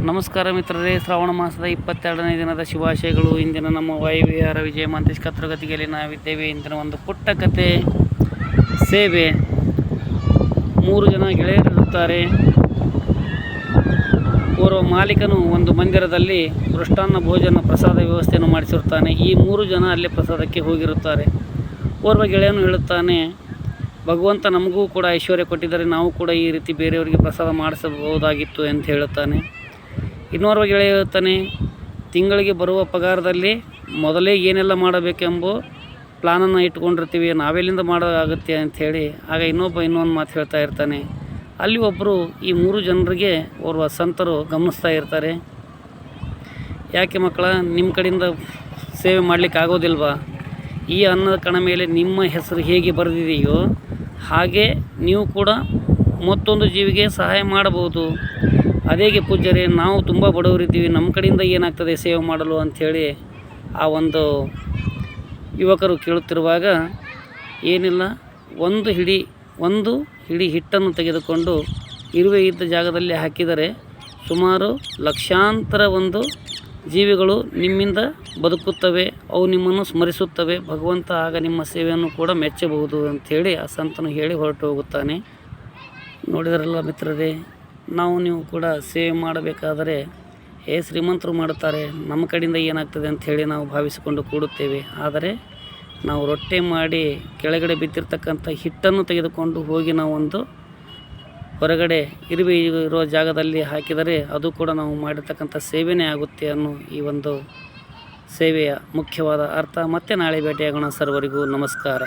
ನಮಸ್ಕಾರ ಮಿತ್ರರೇ, ಶ್ರಾವಣ ಮಾಸದ ಇಪ್ಪತ್ತೆರಡನೇ ದಿನದ ಶುಭಾಶಯಗಳು. ಇಂದಿನ ನಮ್ಮ ವಾಯುವಿಹಾರ ವಿಜಯ ಮಾಂತೇಶ್ ಕತ್ರಗತಿಗೆಯಲ್ಲಿ ನಾವಿದ್ದೇವೆ. ಇಂದಿನ ಒಂದು ಪುಟ್ಟ ಕತೆ, ಸೇವೆ. ಮೂರು ಜನ ಗೆಳೆಯರಿರುತ್ತಾರೆ. ಓರ್ವ ಮಾಲೀಕನು ಒಂದು ಮಂದಿರದಲ್ಲಿ ಮೃಷ್ಟಾನ್ನ ಭೋಜನ ಪ್ರಸಾದ ವ್ಯವಸ್ಥೆಯನ್ನು ಮಾಡಿಸಿರುತ್ತಾನೆ. ಈ ಮೂರು ಜನ ಅಲ್ಲಿ ಪ್ರಸಾದಕ್ಕೆ ಹೋಗಿರುತ್ತಾರೆ. ಓರ್ವ ಗೆಳೆಯನು ಹೇಳುತ್ತಾನೆ, ಭಗವಂತ ನಮಗೂ ಕೂಡ ಐಶ್ವರ್ಯ ಕೊಟ್ಟಿದ್ದರೆ. ನಾವು ಕೂಡ ಈ ರೀತಿ ಬೇರೆಯವರಿಗೆ ಪ್ರಸಾದ ಮಾಡಿಸಬಹುದಾಗಿತ್ತು ಅಂತ ಹೇಳುತ್ತಾನೆ. ಇನ್ನೋರ್ವ ಗೆಳೆಯ ತಿಂಗಳಿಗೆ ಬರುವ ಪಗಾರದಲ್ಲಿ ಮೊದಲೇ ಏನೆಲ್ಲ ಮಾಡಬೇಕೆಂಬ ಪ್ಲಾನನ್ನು ಇಟ್ಕೊಂಡಿರ್ತೀವಿ ನಾವೆಲ್ಲಿಂದ ಮಾಡೋದಾಗುತ್ತೆ ಅಂಥೇಳಿ. ಆಗ ಇನ್ನೊಬ್ಬ ಇನ್ನೊಂದು ಮಾತು ಹೇಳ್ತಾ ಇರ್ತಾನೆ. ಅಲ್ಲಿ ಒಬ್ಬರು ಈ ಮೂರು ಜನರಿಗೆ ಓರ್ವ ಸಂತರು ಗಮನಿಸ್ತಾ ಇರ್ತಾರೆ. ಯಾಕೆ ಮಕ್ಕಳ, ನಿಮ್ಮ ಕಡೆಯಿಂದ ಸೇವೆ ಮಾಡಲಿಕ್ಕೆ ಆಗೋದಿಲ್ವಾ? ಈ ಅನ್ನದ ಕಣ ಮೇಲೆ ನಿಮ್ಮ ಹೆಸರು ಹೇಗೆ ಬರೆದಿದೆಯೋ ಹಾಗೆ ನೀವು ಕೂಡ ಮತ್ತೊಂದು ಜೀವಿಗೆ ಸಹಾಯ ಮಾಡಬಹುದು. ಅದೇಗೆ ಪೂಜ್ಯರೇ, ನಾವು ತುಂಬ ಬಡವರಿದ್ದೀವಿ, ನಮ್ಮ ಕಡೆಯಿಂದ ಏನಾಗ್ತದೆ ಸೇವೆ ಮಾಡಲು ಅಂಥೇಳಿ ಆ ಒಂದು ಯುವಕರು ಕೇಳುತ್ತಿರುವಾಗ, ಏನಿಲ್ಲ, ಒಂದು ಹಿಡಿ ಒಂದು ಹಿಡಿ ಹಿಟ್ಟನ್ನು ತೆಗೆದುಕೊಂಡು ಇರುವೆ ಇದ್ದ ಜಾಗದಲ್ಲಿ ಹಾಕಿದರೆ ಸುಮಾರು ಲಕ್ಷಾಂತರ ಒಂದು ಜೀವಿಗಳು ನಿಮ್ಮಿಂದ ಬದುಕುತ್ತವೆ, ಅವು ನಿಮ್ಮನ್ನು ಸ್ಮರಿಸುತ್ತವೆ. ಭಗವಂತ ಆಗ ನಿಮ್ಮ ಸೇವೆಯನ್ನು ಕೂಡ ಮೆಚ್ಚಬಹುದು ಅಂಥೇಳಿ ಆ ಸಂತನು ಹೇಳಿ ಹೊರಟು ಹೋಗುತ್ತಾನೆ. ನೋಡಿದರಲ್ಲ ಮಿತ್ರರೇ? ನಾವು ನೀವು ಕೂಡ ಸೇವೆ ಮಾಡಬೇಕಾದರೆ ಏ ಶ್ರೀಮಂತರು ಮಾಡುತ್ತಾರೆ, ನಮ್ಮ ಕಡೆಯಿಂದ ಏನಾಗ್ತದೆ ಅಂತ ಹೇಳಿ ನಾವು ಭಾವಿಸಿಕೊಂಡು ಕೂಡುತ್ತೇವೆ. ಆದರೆ, ನಾವು ರೊಟ್ಟೆ ಮಾಡಿ ಕೆಳಗಡೆ ಬಿದ್ದಿರ್ತಕ್ಕಂಥ ಹಿಟ್ಟನ್ನು ತೆಗೆದುಕೊಂಡು ಹೋಗಿ ನಾವು ಒಂದು ಹೊರಗಡೆ ಇರುವೆ ಇರುವ ಜಾಗದಲ್ಲಿ ಹಾಕಿದರೆ, ಅದು ಕೂಡ ನಾವು ಮಾಡಿರ್ತಕ್ಕಂಥ ಸೇವೆಯೇ ಆಗುತ್ತೆ ಅನ್ನೋ ಈ ಒಂದು ಸೇವೆಯ ಮುಖ್ಯವಾದ ಅರ್ಥ. ಮತ್ತೆ ನಾಳೆ ಭೇಟಿಯಾಗೋಣ ಸರ್ವರಿಗೂ ನಮಸ್ಕಾರ.